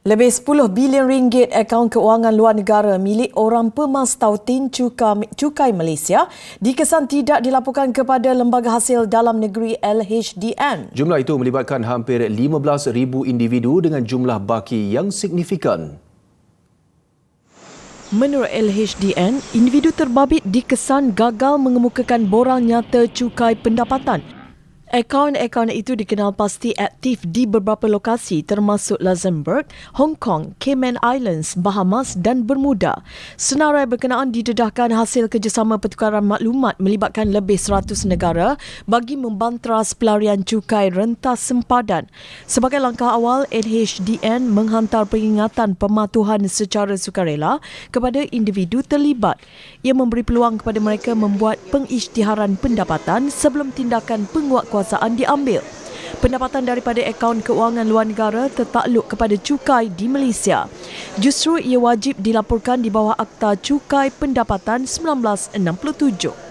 Lebih 10 bilion ringgit akaun keuangan luar negara milik orang pemas tautin cukai, cukai Malaysia dikesan tidak dilaporkan kepada Lembaga Hasil Dalam Negeri LHDN. Jumlah itu melibatkan hampir 15,000 individu dengan jumlah baki yang signifikan. Menurut LHDN, individu terbabit dikesan gagal mengemukakan borang nyata cukai pendapatan Akaun-akaun itu dikenal pasti aktif di beberapa lokasi termasuk Luxembourg, Hong Kong, Cayman Islands, Bahamas dan Bermuda. Senarai berkenaan didedahkan hasil kerjasama pertukaran maklumat melibatkan lebih 100 negara bagi membantras pelarian cukai rentas sempadan. Sebagai langkah awal, NHDN menghantar peringatan pematuhan secara sukarela kepada individu terlibat. Ia memberi peluang kepada mereka membuat pengisytiharan pendapatan sebelum tindakan penguatkuasaan kekuasaan diambil. Pendapatan daripada akaun keuangan luar negara tertakluk kepada cukai di Malaysia. Justru ia wajib dilaporkan di bawah Akta Cukai Pendapatan 1967.